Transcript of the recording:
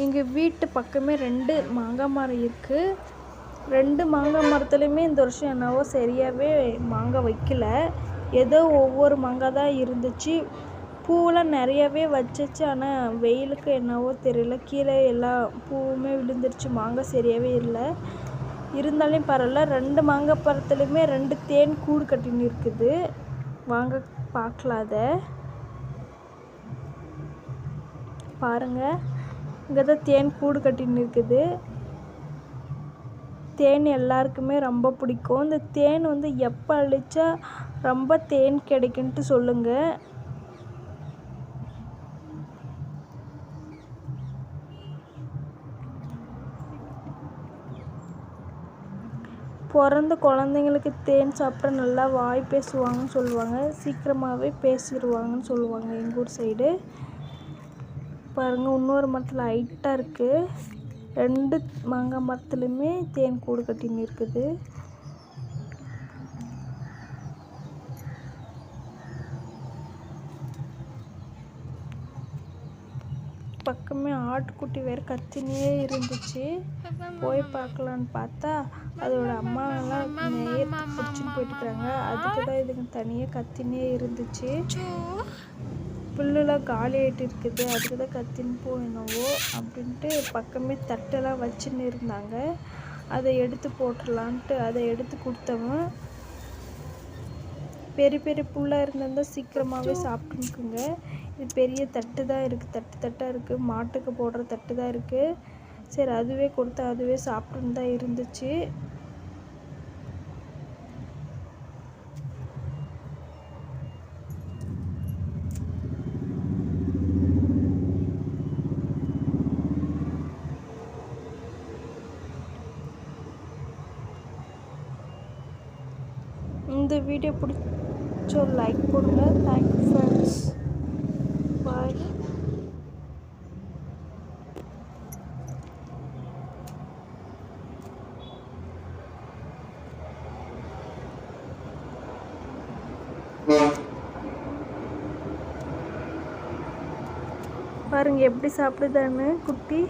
எங்கள் வீட்டு பக்கமே ரெண்டு மாங்காய் மரம் இருக்குது ரெண்டு மாங்காய் மரத்துலேயுமே இந்த வருஷம் என்னவோ சரியாகவே மாங்காய் வைக்கல. ஏதோ ஒவ்வொரு மாங்காய் தான் இருந்துச்சு. பூவெலாம் நிறையாவே வச்சிச்சு. ஆனால் வெயிலுக்கு என்னவோ தெரியல. கீழே எல்லா பூவுமே விழுந்துருச்சு. மாங்காய் சரியாகவே இல்லை. இருந்தாலும் பரவாயில்ல. ரெண்டு மாங்காய் மரத்துலையுமே ரெண்டு தேன் கூடு கட்டின்னு இருக்குது வாங்க பார்க்கலாம் அதை. பாருங்கள் இங்கே தான் தேன் கூடு கட்டின்னு இருக்குது. தேன் எல்லாருக்குமே ரொம்ப பிடிக்கும். இந்த தேன் வந்து எப்போ அழிச்சா ரொம்ப தேன் கிடைக்குன்ட்டு சொல்லுங்கள் பிறந்த குழந்தைங்களுக்கு தேன் சாப்பிட்டா நல்லா வாய் பேசுவாங்கன்னு சொல்லுவாங்க. சீக்கிரமாகவே பேசிடுவாங்கன்னு சொல்லுவாங்க எங்கள் ஊர் சைடு பாருங்கள் இன்னொரு மரத்தில் ஹைட்டாக இருக்குது ரெண்டு மாங்காய் மரத்துலையுமே தேன் கூடு கட்டின்னு இருக்குது பக்கமே ஆட்டுக்குட்டி வேறு கத்தினே இருந்துச்சு. போய் பார்க்கலான்னு பார்த்தா அதோட அம்மாவெல்லாம் நேயத்துக்கு பிடிச்சின்னு போயிட்டுருக்காங்க. அதுக்கு தான் இதுங்க தனியாக கத்தினே இருந்துச்சு. புல்லுலாம் காலி ஆகிட்டு இருக்குது அதுக்கு தான் கத்தின்னு போயினவோ அப்படின்ட்டு பக்கமே தட்டெல்லாம் வச்சுன்னு இருந்தாங்க. அதை எடுத்து போட்டுடலான்ட்டு அதை எடுத்து கொடுத்தவன் பெரிய பெரிய புல்லாக இருந்தால் சீக்கிரமாகவே சாப்பிட்டுக்குங்க இது பெரிய தட்டு தான் இருக்குது தட்டு தட்டாக இருக்குது மாட்டுக்கு போடுற தட்டு தான் இருக்குது சரி அதுவே கொடுத்தா அதுவே சாப்பிட்டுன்னு தான் இருந்துச்சு. இந்த வீடியோ பிடிச்ச லைக் பண்ணுங்க தேங்க்யூ ஃப்ரெண்ட்ஸ் பாய் பாருங்கள் எப்படி சாப்பிடுதான்னு குட்டி.